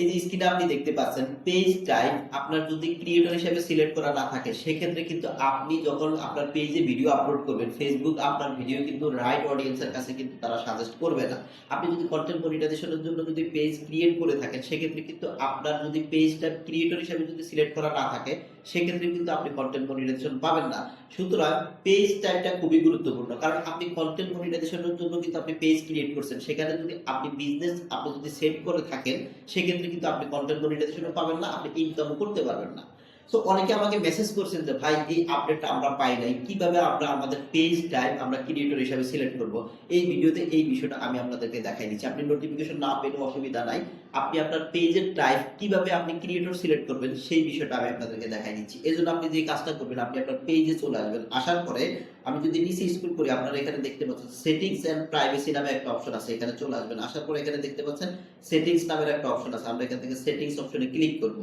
এই যে স্ক্রিনে আপনি দেখতে পাচ্ছেন পেজ টাইপ আপনার যদি ক্রিয়েটর হিসেবে সিলেক্ট করা না থাকে, সেক্ষেত্রে কিন্তু আপনি যখন আপনার পেজে ভিডিও আপলোড করবেন ফেসবুক আপনার ভিডিও কিন্তু রাইট অডিয়েন্সের কাছে কিন্তু তারা সাজেস্ট করবে না। আপনি যদি কন্টেন্ট মনিটাইজেশনের জন্য যদি পেজ ক্রিয়েট করে থাকেন, সেক্ষেত্রে কিন্তু আপনার যদি পেজটা ক্রিয়েটর হিসেবে যদি সিলেক্ট করা না থাকে সেক্ষেত্রে কিন্তু আপনি কন্টেন্ট মনিটাইজেশন পাবেন না। সুতরাং পেজ টাইপটা খুবই গুরুত্বপূর্ণ। কারণ আপনি কন্টেন্ট মনিটাইজেশনের জন্য কিন্তু আপনি পেজ ক্রিয়েট করছেন। সেখানে যদি আপনি বিজনেস আপনি যদি সেট করে থাকেন, সেক্ষেত্রে কিন্তু আপনি কন্টেন্ট মনিটাইজেশনও পাবেন না, আপনি ইনকামও করতে পারবেন না। সো অনেকে আমাকে মেসেজ করছেন যে, ভাই, এই আপডেটটা আমরা পাই নাই। কীভাবে আমরা আমাদের পেজ টাইপ আমরা ক্রিয়েটর হিসাবে সিলেক্ট করব? এই ভিডিওতে এই বিষয়টা আমি আপনাদেরকে দেখাই দিচ্ছি। আপনি নোটিফিকেশন না পেলেও অসুবিধা নাই। আপনি আপনার পেজের টাইপ কীভাবে আপনি ক্রিয়েটর সিলেক্ট করবেন, সেই বিষয়টা আমি আপনাদেরকে দেখাই দিচ্ছি। এই জন্য আপনি যে কাজটা করবেন, আপনি আপনার পেজে চলে আসবেন। আসার পরে আমি যদি নিচে স্কুল করি, আপনারা এখানে দেখতে পাচ্ছেন সেটিংস এন্ড প্রাইভেসি নামে একটা অপশন আছে, এখানে চলে আসবেন। আসার পরে এখানে দেখতে পাচ্ছেন সেটিংস নামের একটা অপশন আছে। আমরা এখান থেকে সেটিংস অপশনে ক্লিক করব।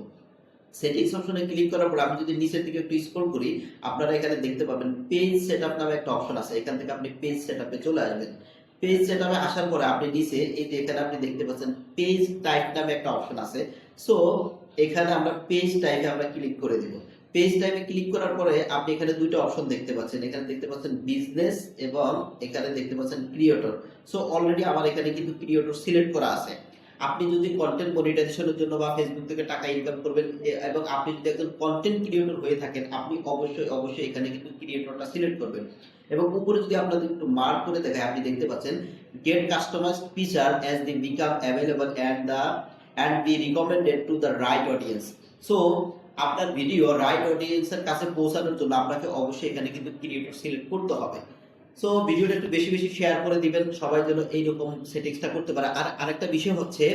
সেটিংস অপশনে ক্লিক করার পর আমি যদি নিচের দিকে একটু স্ক্রল করি, আপনারা এখানে দেখতে পাবেন পেজ সেট আপ নামে একটা অপশন আছে। এখান থেকে আপনি পেজ সেট আপে চলে আসবেন। পেজ সেট আপে আসার পরে আপনি নিচে, এই যে এখানে আপনি দেখতে পাচ্ছেন পেজ টাইপ নামে একটা অপশন আছে। সো এখানে আমরা পেজ টাইপে আমরা ক্লিক করে দিব। পেজ টাইপে ক্লিক করার পরে আপনি এখানে দুইটা অপশন দেখতে পাচ্ছেন। এখানে দেখতে পাচ্ছেন বিজনেস এবং এখানে দেখতে পাচ্ছেন ক্রিয়েটর সো অলরেডি আমার এখানে কিন্তু ক্রিয়েটর সিলেক্ট করা আছে। আপনি যদি কন্টেন্ট মনিটাইজেশনের জন্য বা ফেসবুক থেকে টাকা ইনকাম করবেন এবং আপনি যদি একজন কন্টেন্ট ক্রিয়েটর হয়ে থাকেন, আপনি অবশ্যই অবশ্যই এখানে কিন্তু ক্রিয়েটরটা সিলেক্ট করবেন। এবং উপরে যদি আপনাদের একটু মার্ক করে দেখায় আপনি দেখতে পাচ্ছেন get customize feature as the become available and the and be recommended to the right audience so আপনার ভিডিও রাইট অডিয়েন্সের কাছে পৌঁছানোর জন্য আপনাকে অবশ্যই এখানে কিন্তু ক্রিয়েটর সিলেক্ট করতে হবে। সো ভিডিওটা একটু বেশি বেশি শেয়ার করে দিবেন সবাই যেন এইরকম সেটিংসটা করতে পারে। আর আরেকটা বিষয় হচ্ছে,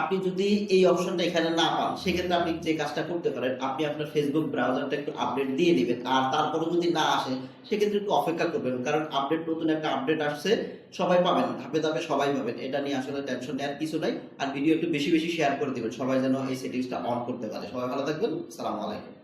আপনি যদি এই অপশনটা এখানে না পান, সেক্ষেত্রে আপনি যে কাজটা করতে পারেন, আপনি আপনার ফেসবুক ব্রাউজারটা একটু আপডেট দিয়ে দিবেন। আর তারপরে যদি না আসে, সেক্ষেত্রে একটু অপেক্ষা করবেন। কারণ আপডেট নতুন একটা আপডেট আসছে, সবাই পাবেন, ধাপে ধাপে সবাই পাবেন। এটা নিয়ে আসলে টেনশন নেওয়ার কিছু নাই। আর ভিডিও একটু বেশি বেশি শেয়ার করে দিবেন, সবাই যেন এই সেটিংসটা অন করতে পারে। সবাই ভালো থাকবেন। সালাম আলাইকুম।